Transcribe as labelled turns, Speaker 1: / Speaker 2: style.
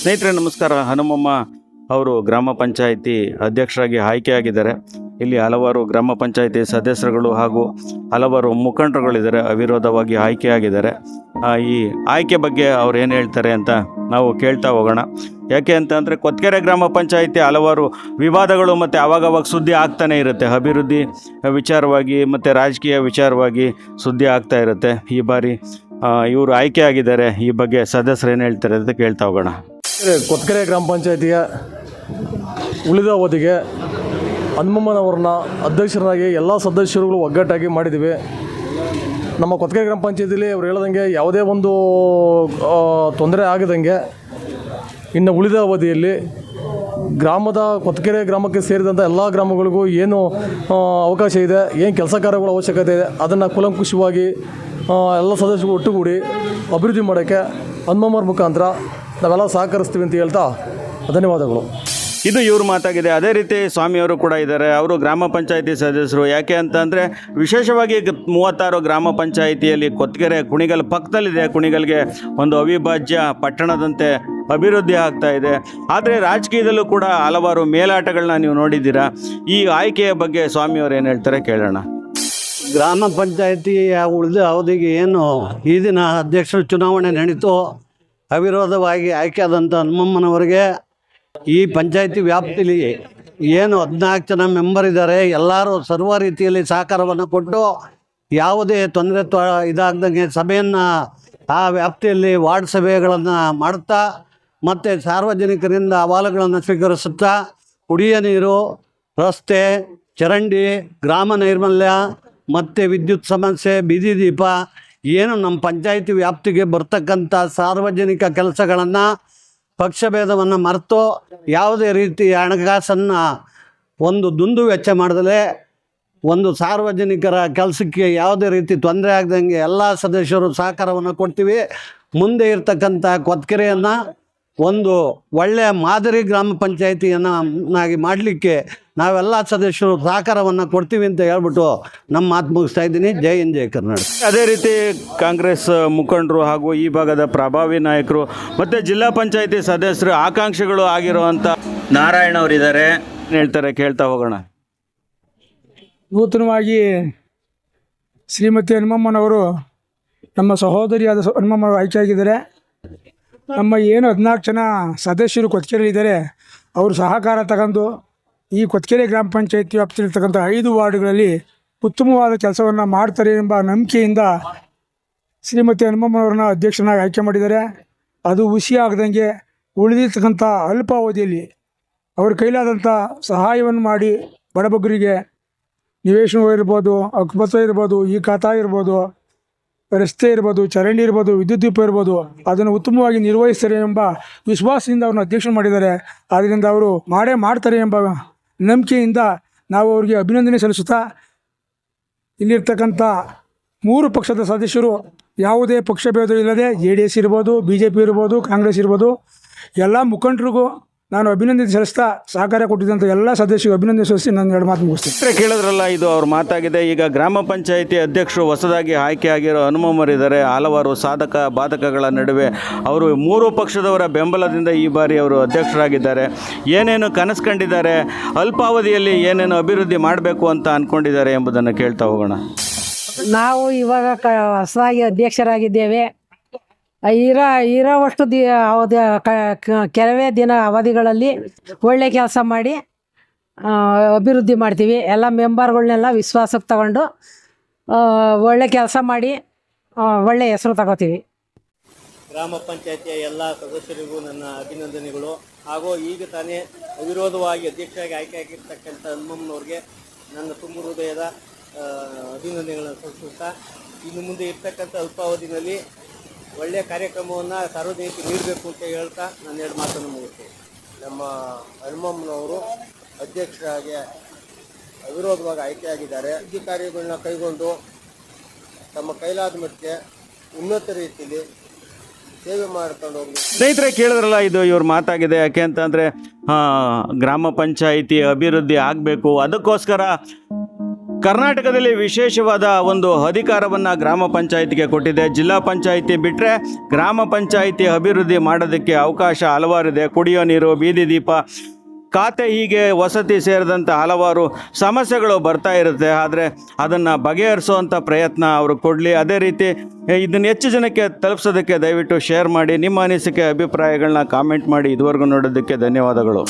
Speaker 1: ಸ್ನೇಹಿತರೆ, ನಮಸ್ಕಾರ. ಹನುಮಮ್ಮ ಅವರು ಗ್ರಾಮ ಪಂಚಾಯಿತಿ ಅಧ್ಯಕ್ಷರಾಗಿ ಆಯ್ಕೆಯಾಗಿದ್ದಾರೆ. ಇಲ್ಲಿ ಹಲವಾರು ಗ್ರಾಮ ಪಂಚಾಯಿತಿ ಸದಸ್ಯರುಗಳು ಹಾಗೂ ಹಲವಾರು ಮುಖಂಡರುಗಳಿದ್ದಾರೆ, ಅವಿರೋಧವಾಗಿ ಆಯ್ಕೆಯಾಗಿದ್ದಾರೆ. ಈ ಆಯ್ಕೆ ಬಗ್ಗೆ ಅವ್ರು ಏನು ಹೇಳ್ತಾರೆ ಅಂತ ನಾವು ಕೇಳ್ತಾ ಹೋಗೋಣ. ಯಾಕೆ ಅಂತ ಅಂದರೆ, ಕೊತ್ಕೆರೆ ಗ್ರಾಮ ಪಂಚಾಯಿತಿ ಹಲವಾರು ವಿವಾದಗಳು ಮತ್ತು ಆವಾಗವಾಗ ಸುದ್ದಿ ಆಗ್ತಾನೆ ಇರುತ್ತೆ. ಅಭಿವೃದ್ಧಿ ವಿಚಾರವಾಗಿ ಮತ್ತು ರಾಜಕೀಯ ವಿಚಾರವಾಗಿ ಸುದ್ದಿ ಆಗ್ತಾ ಇರುತ್ತೆ. ಈ ಬಾರಿ ಇವರು ಆಯ್ಕೆ ಆಗಿದ್ದಾರೆ ಈ ಬಗ್ಗೆ ಸದಸ್ಯರು ಏನು ಹೇಳ್ತಾರೆ ಅಂತ ಕೇಳ್ತಾ ಹೋಗೋಣ.
Speaker 2: ಕೊತ್ಕೆರೆ ಗ್ರಾಮ ಪಂಚಾಯಿತಿಯ ಉಳಿದ ಅವಧಿಗೆ ಹನುಮಮ್ಮನವ್ರನ್ನ ಅಧ್ಯಕ್ಷರನ್ನಾಗಿ ಎಲ್ಲ ಸದಸ್ಯರುಗಳು ಒಗ್ಗಟ್ಟಾಗಿ ಮಾಡಿದ್ದೀವಿ. ನಮ್ಮ ಕೊತ್ಕೆರೆ ಗ್ರಾಮ ಪಂಚಾಯತಿಲಿ ಅವ್ರು ಹೇಳ್ದಂಗೆ ಯಾವುದೇ ಒಂದು ತೊಂದರೆ ಆಗದಂಗೆ ಇನ್ನು ಉಳಿದ ಅವಧಿಯಲ್ಲಿ ಗ್ರಾಮದ ಕೊತ್ಕೆರೆ ಗ್ರಾಮಕ್ಕೆ ಸೇರಿದಂಥ ಎಲ್ಲ ಗ್ರಾಮಗಳಿಗೂ ಏನು ಅವಕಾಶ ಇದೆ, ಏನು ಕೆಲಸ ಕಾರ್ಯಗಳ ಅವಶ್ಯಕತೆ ಇದೆ, ಅದನ್ನು ಕುಲಂಕುಷವಾಗಿ ಎಲ್ಲ ಸದಸ್ಯರು ಒಟ್ಟುಗೂಡಿ ಅಭಿವೃದ್ಧಿ ಮಾಡೋಕ್ಕೆ ಹನುಮಮ್ಮರ ಮುಖಾಂತರ ನಾವೆಲ್ಲ ಸಹಕರಿಸ್ತೀವಿ ಅಂತ ಹೇಳ್ತಾ ಧನ್ಯವಾದಗಳು.
Speaker 1: ಇದು ಇವ್ರ ಮಾತಾಗಿದೆ. ಅದೇ ರೀತಿ ಸ್ವಾಮಿಯವರು ಕೂಡ ಇದ್ದಾರೆ. ಅವರು ಗ್ರಾಮ ಪಂಚಾಯಿತಿ ಸದಸ್ಯರು. ಯಾಕೆ ಅಂತಂದರೆ ವಿಶೇಷವಾಗಿ ಮೂವತ್ತಾರು ಗ್ರಾಮ ಪಂಚಾಯಿತಿಯಲ್ಲಿ ಕೊತ್ಗೆರೆ ಕುಣಿಗಲ್ ಪಕ್ಕದಲ್ಲಿದೆ. ಕುಣಿಗಲ್ಗೆ ಒಂದು ಅವಿಭಾಜ್ಯ ಪಟ್ಟಣದಂತೆ ಅಭಿವೃದ್ಧಿ ಆಗ್ತಾ ಇದೆ. ಆದರೆ ರಾಜಕೀಯದಲ್ಲೂ ಕೂಡ ಹಲವಾರು ಮೇಲಾಟಗಳನ್ನ ನೀವು ನೋಡಿದ್ದೀರಾ? ಈ ಆಯ್ಕೆಯ ಬಗ್ಗೆ ಸ್ವಾಮಿಯವರು ಏನು ಹೇಳ್ತಾರೆ ಕೇಳೋಣ.
Speaker 3: ಗ್ರಾಮ ಪಂಚಾಯಿತಿ ಉಳಿದ ಅವಧಿಗೆ ಏನು ಈ ದಿನ ಅಧ್ಯಕ್ಷರ ಚುನಾವಣೆ ನಡೀತು ಅವಿರೋಧವಾಗಿ ಆಯ್ಕೆಯಾದಂಥ ಹನುಮಮ್ಮನವರಿಗೆ ಈ ಪಂಚಾಯಿತಿ ವ್ಯಾಪ್ತಿಲಿ ಏನು ಹದಿನಾಲ್ಕು ಜನ ಮೆಂಬರ್ ಇದ್ದಾರೆ, ಎಲ್ಲರೂ ಸರ್ವ ರೀತಿಯಲ್ಲಿ ಸಹಕಾರವನ್ನು ಕೊಟ್ಟು ಯಾವುದೇ ತೊಂದರೆ ತೊ, ಇದಾಗ್ದಂಗೆ ಸಭೆಯನ್ನು ಆ ವ್ಯಾಪ್ತಿಯಲ್ಲಿ ವಾರ್ಡ್ ಸಭೆಗಳನ್ನು ಮಾಡುತ್ತಾ ಮತ್ತು ಸಾರ್ವಜನಿಕರಿಂದ ಅಹವಾಲುಗಳನ್ನು ಸ್ವೀಕರಿಸುತ್ತಾ ಕುಡಿಯ ನೀರು, ರಸ್ತೆ, ಚರಂಡಿ, ಗ್ರಾಮ ನೈರ್ಮಲ್ಯ ಮತ್ತು ವಿದ್ಯುತ್ ಸಮಸ್ಯೆ, ಬೀದಿ ದೀಪ ಏನು ನಮ್ಮ ಪಂಚಾಯಿತಿ ವ್ಯಾಪ್ತಿಗೆ ಬರ್ತಕ್ಕಂಥ ಸಾರ್ವಜನಿಕ ಕೆಲಸಗಳನ್ನು, ಪಕ್ಷಭೇದವನ್ನು ಮರೆತು ಯಾವುದೇ ರೀತಿಯ ಹಣಕಾಸನ್ನು ಒಂದು ದುಂದು ವೆಚ್ಚ ಮಾಡದಲೇ ಒಂದು ಸಾರ್ವಜನಿಕರ ಕೆಲಸಕ್ಕೆ ಯಾವುದೇ ರೀತಿ ತೊಂದರೆ ಆಗದಂಗೆ ಎಲ್ಲ ಸದಸ್ಯರು ಸಹಕಾರವನ್ನು ಕೊಡ್ತೀವಿ. ಮುಂದೆ ಇರ್ತಕ್ಕಂಥ ಕೊತ್ಕೆರೆಯನ್ನು ಒಂದು ಒಳ್ಳೆಯ ಮಾದರಿ ಗ್ರಾಮ ಪಂಚಾಯಿತಿಯನ್ನಾಗಿ ಮಾಡಲಿಕ್ಕೆ ನಾವೆಲ್ಲ ಸದಸ್ಯರು ಸಹಕಾರವನ್ನು ಕೊಡ್ತೀವಿ ಅಂತ ಹೇಳ್ಬಿಟ್ಟು ನಮ್ಮ ಮಾತು ಮುಗಿಸ್ತಾ ಇದ್ದೀನಿ. ಜೈ ಹಿಂದ್ ಜೈ ಕರ್ನಾಟಕ.
Speaker 1: ಅದೇ ರೀತಿ ಕಾಂಗ್ರೆಸ್ ಮುಖಂಡರು ಹಾಗೂ ಈ ಭಾಗದ ಪ್ರಭಾವಿ ನಾಯಕರು ಮತ್ತು ಜಿಲ್ಲಾ ಪಂಚಾಯಿತಿ ಸದಸ್ಯರು ಆಕಾಂಕ್ಷಿಗಳು ಆಗಿರುವಂಥ ನಾರಾಯಣ ಅವರಿದ್ದಾರೆ. ಏನ್ ಹೇಳ್ತಾರೆ ಕೇಳ್ತಾ ಹೋಗೋಣ.
Speaker 4: ನೂತನವಾಗಿ ಶ್ರೀಮತಿ ಹನುಮಮ್ಮನವರು ನಮ್ಮ ಸಹೋದರಿಯಾದ ಹನುಮಮ್ಮ ಹನುಮಮ್ಮ ಆಯ್ಕೆಯಾಗಿದ್ದಾರೆ. ನಮ್ಮ ಏನು ಹದಿನಾಲ್ಕು ಜನ ಸದಸ್ಯರು ಕೊತ್ಕೆರೆಯಲ್ಲಿದ್ದಾರೆ, ಅವರು ಸಹಕಾರ ತಗೊಂಡು ಈ ಕೊತ್ಕೆರೆ ಗ್ರಾಮ ಪಂಚಾಯತಿ ವ್ಯಾಪ್ತಿಯಲ್ಲಿರ್ತಕ್ಕಂಥ ಐದು ವಾರ್ಡ್ಗಳಲ್ಲಿ ಉತ್ತಮವಾದ ಕೆಲಸವನ್ನು ಮಾಡ್ತಾರೆ ಎಂಬ ನಂಬಿಕೆಯಿಂದ ಶ್ರೀಮತಿ ಹನುಮಮ್ಮನವ್ರನ್ನ ಅಧ್ಯಕ್ಷನಾಗಿ ಆಯ್ಕೆ ಮಾಡಿದ್ದಾರೆ. ಅದು ಹುಸಿ ಆಗದಂಗೆ ಉಳಿದಿರ್ತಕ್ಕಂಥ ಅಲ್ಪಾವಧಿಯಲ್ಲಿ ಅವ್ರ ಕೈಲಾದಂಥ ಸಹಾಯವನ್ನು ಮಾಡಿ ಬಡಬಗ್ಗರಿಗೆ ನಿವೇಶನ ಇರ್ಬೋದು ಅಕ್ಬತ್ತ ಇರ್ಬೋದು, ಈ ಖಾತಾ ಇರ್ಬೋದು ರಸ್ತೆ ಇರ್ಬೋದು, ಚರಂಡಿ ಇರ್ಬೋದು, ವಿದ್ಯುತ್ ದೀಪ ಇರ್ಬೋದು, ಅದನ್ನು ಉತ್ತಮವಾಗಿ ನಿರ್ವಹಿಸ್ತಾರೆ ಎಂಬ ವಿಶ್ವಾಸದಿಂದ ಅವ್ರನ್ನ ಅಧ್ಯಕ್ಷ ಮಾಡಿದ್ದಾರೆ. ಆದ್ದರಿಂದ ಅವರು ಮಾಡೇ ಮಾಡ್ತಾರೆ ಎಂಬ ನಂಬಿಕೆಯಿಂದ ನಾವು ಅವರಿಗೆ ಅಭಿನಂದನೆ ಸಲ್ಲಿಸುತ್ತಾ ಇಲ್ಲಿರ್ತಕ್ಕಂಥ ಮೂರು ಪಕ್ಷದ ಸದಸ್ಯರು ಯಾವುದೇ ಪಕ್ಷಭೇದ ಇಲ್ಲದೆ ಜೆ ಡಿ ಎಸ್ ಇರ್ಬೋದು, ಬಿ ಜೆ ಪಿ ಇರ್ಬೋದು, ಕಾಂಗ್ರೆಸ್ ಇರ್ಬೋದು, ಎಲ್ಲ ಮುಖಂಡರಿಗೂ ನಾನು ಅಭಿನಂದನೆ ಸಲ್ಲಿಸ್ತಾ ಸಹಕಾರ ಕೊಟ್ಟಿದ್ದಂಥ ಎಲ್ಲ ಸದಸ್ಯರು ಅಭಿನಂದನೆ ಸಲ್ಲಿಸಿ ನಾನು ಎರಡು ಮಾತು ಮುಗಿಸ್ತೀನಿ.
Speaker 1: ಚಿತ್ರ ಕೇಳಿದ್ರಲ್ಲ ಇದು ಅವ್ರ ಮಾತಾಗಿದೆ. ಈಗ ಗ್ರಾಮ ಪಂಚಾಯಿತಿ ಅಧ್ಯಕ್ಷರು ಹೊಸದಾಗಿ ಆಯ್ಕೆಯಾಗಿರೋ ಹನುಮಮ್ಮರಿದ್ದಾರೆ ಹಲವಾರು ಸಾಧಕ ಬಾಧಕಗಳ ನಡುವೆ ಅವರು ಮೂರು ಪಕ್ಷದವರ ಬೆಂಬಲದಿಂದ ಈ ಬಾರಿ ಅವರು ಅಧ್ಯಕ್ಷರಾಗಿದ್ದಾರೆ. ಏನೇನು ಕನಸು ಕಂಡಿದ್ದಾರೆ ಅಲ್ಪಾವಧಿಯಲ್ಲಿ ಏನೇನು ಅಭಿವೃದ್ಧಿ ಮಾಡಬೇಕು ಅಂತ ಅಂದ್ಕೊಂಡಿದ್ದಾರೆ ಎಂಬುದನ್ನು ಕೇಳ್ತಾ ಹೋಗೋಣ.
Speaker 5: ನಾವು ಇವಾಗ ಕ ಹೊಸದಾಗಿ ಅಧ್ಯಕ್ಷರಾಗಿದ್ದೇವೆ. ಇರೋ ಇರೋವಷ್ಟು ದಿ, ಅವಧಿ ಕೆಲವೇ ದಿನ ಅವಧಿಗಳಲ್ಲಿ ಒಳ್ಳೆ ಕೆಲಸ ಮಾಡಿ ಅಭಿವೃದ್ಧಿ ಮಾಡ್ತೀವಿ. ಎಲ್ಲ ಮೆಂಬರ್ಗಳನ್ನೆಲ್ಲ ವಿಶ್ವಾಸಕ್ಕೆ ತಗೊಂಡು ಒಳ್ಳೆ ಕೆಲಸ ಮಾಡಿ ಒಳ್ಳೆ ಹೆಸರು ತಗೋತೀವಿ.
Speaker 6: ಗ್ರಾಮ ಪಂಚಾಯತಿಯ ಎಲ್ಲ ಸದಸ್ಯರಿಗೂ ನನ್ನ ಅಭಿನಂದನೆಗಳು. ಹಾಗೂ ಈಗ ತಾನೇ ಅವಿರೋಧವಾಗಿ ಅಧ್ಯಕ್ಷರಾಗಿ ಆಯ್ಕೆಯಾಗಿರ್ತಕ್ಕಂಥ ಹನುಮಮ್ಮನವ್ರಿಗೆ ನನ್ನ ತುಂಬ ಹೃದಯದ ಅಭಿನಂದನೆಗಳನ್ನು ಸಲ್ಲಿಸುತ್ತಾ, ಇನ್ನು ಮುಂದೆ ಇರ್ತಕ್ಕಂಥ ಅಲ್ಪಾವಧಿನಲ್ಲಿ ಒಳ್ಳೆಯ ಕಾರ್ಯಕ್ರಮವನ್ನು ಸಾರ್ವಜನಿಕರಿಗೆ ನೀಡಬೇಕು ಅಂತ ಹೇಳ್ತಾ ನಾನು ಎರಡು ಮಾತನ್ನು ಮುಗಿಸ್ತೇನೆ. ನಮ್ಮ ಹನುಮಮ್ಮನವರು ಅಧ್ಯಕ್ಷರಾಗಿ ಅವಿರೋಧವಾಗಿ ಆಯ್ಕೆಯಾಗಿದ್ದಾರೆ. ಅಧಿಕಾರಿಗಳನ್ನ ಕೈಗೊಂಡು ತಮ್ಮ ಕೈಲಾದ ಮಟ್ಟಿಗೆ ಉನ್ನತ ರೀತಿಯಲ್ಲಿ ಸೇವೆ ಮಾಡ್ಕೊಂಡು ಹೋಗ್ಬೇಕು.
Speaker 1: ಸ್ನೇಹಿತರೆ, ಕೇಳಿದ್ರಲ್ಲ, ಇದು ಇವ್ರ ಮಾತಾಗಿದೆ. ಯಾಕೆ ಅಂತಂದರೆ ಗ್ರಾಮ ಪಂಚಾಯಿತಿ ಅಭಿವೃದ್ಧಿ ಆಗಬೇಕು. ಅದಕ್ಕೋಸ್ಕರ ಕರ್ನಾಟಕದಲ್ಲಿ ವಿಶೇಷವಾದ ಒಂದು ಅಧಿಕಾರವನ್ನು ಗ್ರಾಮ ಪಂಚಾಯಿತಿಗೆ ಕೊಟ್ಟಿದೆ. ಜಿಲ್ಲಾ ಪಂಚಾಯಿತಿ ಬಿಟ್ಟರೆ ಗ್ರಾಮ ಪಂಚಾಯಿತಿ ಅಭಿವೃದ್ಧಿ ಮಾಡೋದಕ್ಕೆ ಅವಕಾಶ ಹಲವಾರಿದೆ. ಕುಡಿಯೋ ನೀರು, ಬೀದಿ ದೀಪ, ಖಾತೆ ಹೀಗೆ ವಸತಿ ಸೇರಿದಂಥ ಹಲವಾರು ಸಮಸ್ಯೆಗಳು ಬರ್ತಾ ಇರುತ್ತೆ. ಆದರೆ ಅದನ್ನು ಬಗೆಹರಿಸುವಂಥ ಪ್ರಯತ್ನ ಅವರು ಕೊಡಲಿ. ಅದೇ ರೀತಿ ಇದನ್ನು ಹೆಚ್ಚು ಜನಕ್ಕೆ ತಲುಪಿಸೋದಕ್ಕೆ ದಯವಿಟ್ಟು ಶೇರ್ ಮಾಡಿ. ನಿಮ್ಮ ಅನಿಸಿಕೆ, ಅಭಿಪ್ರಾಯಗಳನ್ನ ಕಾಮೆಂಟ್ ಮಾಡಿ. ಇದುವರೆಗೂ ನೋಡೋದಕ್ಕೆ ಧನ್ಯವಾದಗಳು.